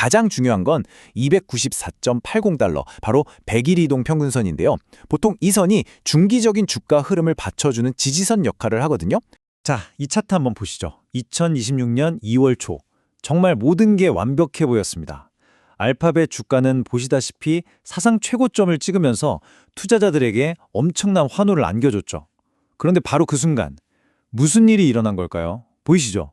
가장 중요한 건 294.80달러, 바로 100일 이동 평균선인데요. 보통 이 선이 중기적인 주가 흐름을 받쳐주는 지지선 역할을 하거든요. 자, 이 차트 한번 보시죠. 2026년 2월 초. 정말 모든 게 완벽해 보였습니다. 알파벳 주가는 보시다시피 사상 최고점을 찍으면서 투자자들에게 엄청난 환호를 안겨줬죠. 그런데 바로 그 순간 무슨 일이 일어난 걸까요? 보이시죠?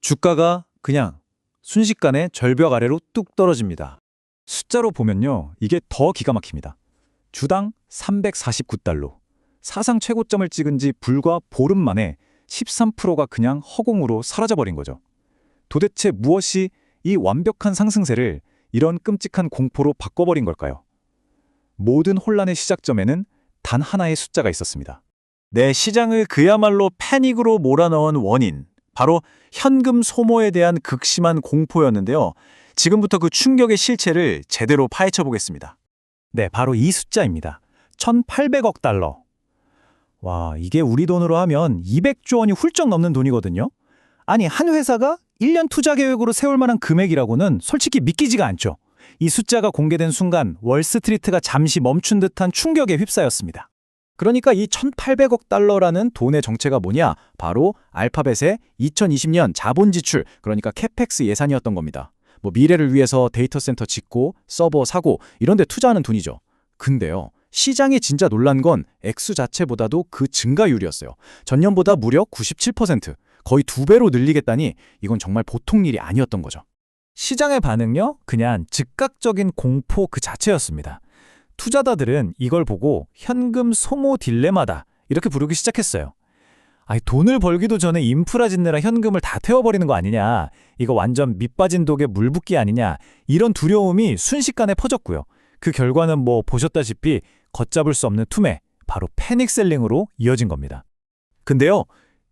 주가가 그냥 순식간에 절벽 아래로 뚝 떨어집니다. 숫자로 보면요. 이게 더 기가 막힙니다. 주당 349달러. 사상 최고점을 찍은 지 불과 보름 만에 13%가 그냥 허공으로 사라져버린 거죠. 도대체 무엇이 이 완벽한 상승세를 이런 끔찍한 공포로 바꿔버린 걸까요? 모든 혼란의 시작점에는 단 하나의 숫자가 있었습니다. 내 시장을 그야말로 패닉으로 몰아넣은 원인, 바로 현금 소모에 대한 극심한 공포였는데요. 지금부터 그 충격의 실체를 제대로 파헤쳐 보겠습니다. 네, 바로 이 숫자입니다. 1,800억 달러. 와, 이게 우리 돈으로 하면 200조 원이 훌쩍 넘는 돈이거든요. 아니, 한 회사가 1년 투자 계획으로 세울 만한 금액이라고는 솔직히 믿기지가 않죠. 이 숫자가 공개된 순간 월스트리트가 잠시 멈춘 듯한 충격에 휩싸였습니다. 그러니까 이 1,800억 달러라는 돈의 정체가 뭐냐? 바로 알파벳의 2020년 자본 지출, 그러니까 캐펙스 예산이었던 겁니다. 뭐 미래를 위해서 데이터 센터 짓고 서버 사고 이런 데 투자하는 돈이죠. 근데요. 시장이 진짜 놀란 건 액수 자체보다도 그 증가율이었어요. 전년보다 무려 97%, 거의 두 배로 늘리겠다니 이건 정말 보통 일이 아니었던 거죠. 시장의 반응요? 그냥 즉각적인 공포 그 자체였습니다. 투자자들은 이걸 보고 현금 소모 딜레마다 이렇게 부르기 시작했어요. 아니 돈을 벌기도 전에 인프라 짓느라 현금을 다 태워버리는 거 아니냐. 이거 완전 밑빠진 독에 물 붓기 아니냐. 이런 두려움이 순식간에 퍼졌고요. 그 결과는 뭐 보셨다시피 걷잡을 수 없는 투매, 바로 패닉셀링으로 이어진 겁니다. 근데요,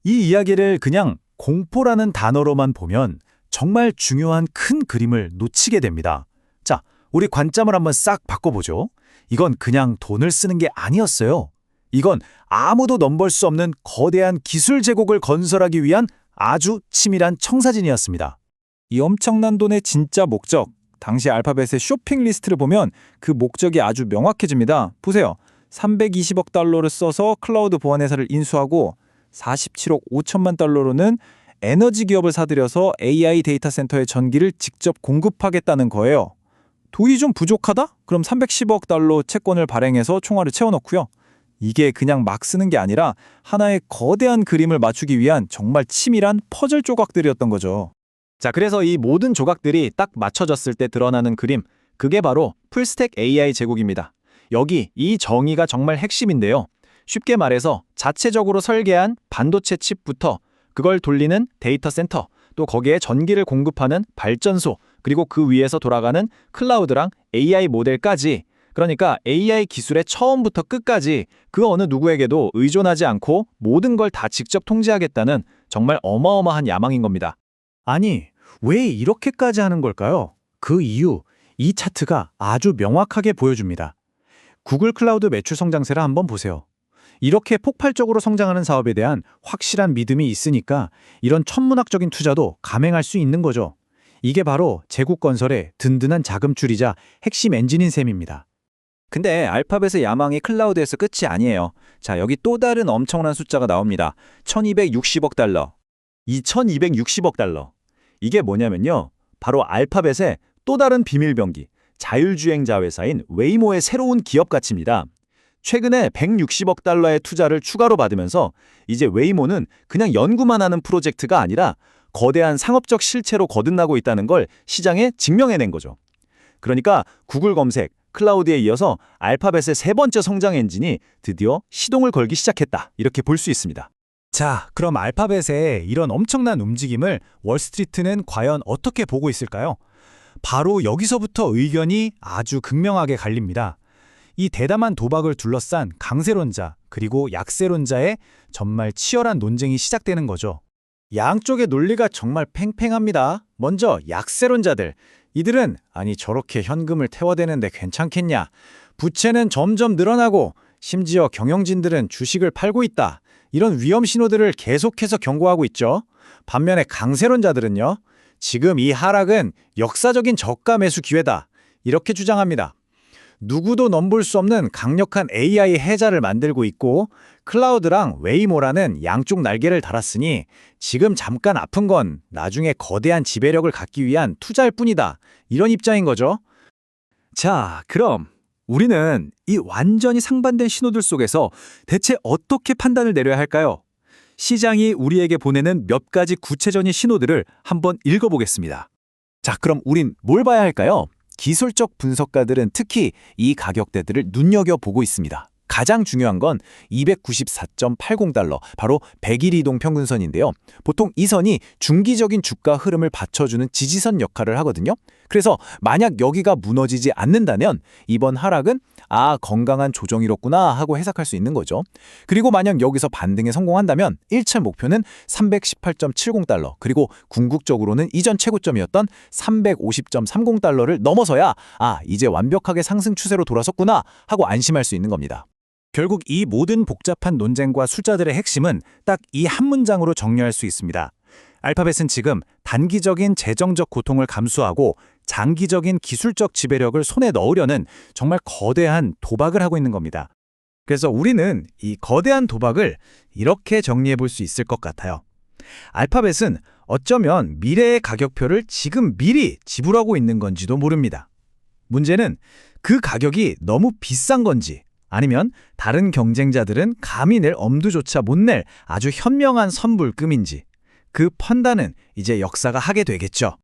이 이야기를 그냥 공포라는 단어로만 보면 정말 중요한 큰 그림을 놓치게 됩니다. 자, 우리 관점을 한번 싹 바꿔보죠. 이건 그냥 돈을 쓰는 게 아니었어요. 이건 아무도 넘볼 수 없는 거대한 기술 제국을 건설하기 위한 아주 치밀한 청사진이었습니다. 이 엄청난 돈의 진짜 목적, 당시 알파벳의 쇼핑 리스트를 보면 그 목적이 아주 명확해집니다. 보세요. 320억 달러를 써서 클라우드 보안 회사를 인수하고 47억 5천만 달러로는 에너지 기업을 사들여서 AI 데이터 센터의 전기를 직접 공급하겠다는 거예요. 돈이 좀 부족하다? 그럼 310억 달러 채권을 발행해서 총알을 채워넣고요. 이게 그냥 막 쓰는 게 아니라 하나의 거대한 그림을 맞추기 위한 정말 치밀한 퍼즐 조각들이었던 거죠. 자, 그래서 이 모든 조각들이 딱 맞춰졌을 때 드러나는 그림, 그게 바로 풀스택 AI 제국입니다. 여기 이 정의가 정말 핵심인데요. 쉽게 말해서 자체적으로 설계한 반도체 칩부터 그걸 돌리는 데이터 센터, 또 거기에 전기를 공급하는 발전소, 그리고 그 위에서 돌아가는 클라우드랑 AI 모델까지 그러니까 AI 기술의 처음부터 끝까지 그 어느 누구에게도 의존하지 않고 모든 걸 다 직접 통제하겠다는 정말 어마어마한 야망인 겁니다. 아니, 왜 이렇게까지 하는 걸까요? 그 이유, 이 차트가 아주 명확하게 보여줍니다. 구글 클라우드 매출 성장세를 한번 보세요. 이렇게 폭발적으로 성장하는 사업에 대한 확실한 믿음이 있으니까 이런 천문학적인 투자도 감행할 수 있는 거죠. 이게 바로 제국 건설의 든든한 자금줄이자 핵심 엔진인 셈입니다. 근데 알파벳의 야망이 클라우드에서 끝이 아니에요. 자, 여기 또 다른 엄청난 숫자가 나옵니다. 1260억 달러. 이 1260억 달러. 이게 뭐냐면요. 바로 알파벳의 또 다른 비밀병기, 자율주행 자 회사인 웨이모의 새로운 기업 가치입니다. 최근에 160억 달러의 투자를 추가로 받으면서 이제 웨이모는 그냥 연구만 하는 프로젝트가 아니라 거대한 상업적 실체로 거듭나고 있다는 걸 시장에 증명해낸 거죠. 그러니까 구글 검색, 클라우드에 이어서 알파벳의 세 번째 성장 엔진이 드디어 시동을 걸기 시작했다. 이렇게 볼 수 있습니다. 자, 그럼 알파벳의 이런 엄청난 움직임을 월스트리트는 과연 어떻게 보고 있을까요? 바로 여기서부터 의견이 아주 극명하게 갈립니다. 이 대담한 도박을 둘러싼 강세론자 그리고 약세론자의 정말 치열한 논쟁이 시작되는 거죠. 양쪽의 논리가 정말 팽팽합니다. 먼저 약세론자들. 이들은 아니 저렇게 현금을 태워대는데 괜찮겠냐. 부채는 점점 늘어나고 심지어 경영진들은 주식을 팔고 있다. 이런 위험 신호들을 계속해서 경고하고 있죠. 반면에 강세론자들은요. 지금 이 하락은 역사적인 저가 매수 기회다. 이렇게 주장합니다. 누구도 넘볼 수 없는 강력한 AI 해자를 만들고 있고 클라우드랑 웨이모라는 양쪽 날개를 달았으니 지금 잠깐 아픈 건 나중에 거대한 지배력을 갖기 위한 투자일 뿐이다. 이런 입장인 거죠. 자, 그럼 우리는 이 완전히 상반된 신호들 속에서 대체 어떻게 판단을 내려야 할까요? 시장이 우리에게 보내는 몇 가지 구체적인 신호들을 한번 읽어보겠습니다. 자, 그럼 우린 뭘 봐야 할까요? 기술적 분석가들은 특히 이 가격대들을 눈여겨보고 있습니다. 가장 중요한 건 294.80달러, 바로 100일 이동 평균선인데요. 보통 이 선이 중기적인 주가 흐름을 받쳐주는 지지선 역할을 하거든요. 그래서 만약 여기가 무너지지 않는다면 이번 하락은 아, 건강한 조정이었구나 하고 해석할 수 있는 거죠. 그리고 만약 여기서 반등에 성공한다면 1차 목표는 318.70달러, 그리고 궁극적으로는 이전 최고점이었던 350.30달러를 넘어서야 아, 이제 완벽하게 상승 추세로 돌아섰구나 하고 안심할 수 있는 겁니다. 결국 이 모든 복잡한 논쟁과 숫자들의 핵심은 딱 이 한 문장으로 정리할 수 있습니다. 알파벳은 지금 단기적인 재정적 고통을 감수하고 장기적인 기술적 지배력을 손에 넣으려는 정말 거대한 도박을 하고 있는 겁니다. 그래서 우리는 이 거대한 도박을 이렇게 정리해 볼 수 있을 것 같아요. 알파벳은 어쩌면 미래의 가격표를 지금 미리 지불하고 있는 건지도 모릅니다. 문제는 그 가격이 너무 비싼 건지 아니면 다른 경쟁자들은 감히 낼 엄두조차 못 낼 아주 현명한 선불금인지 그 판단은 이제 역사가 하게 되겠죠.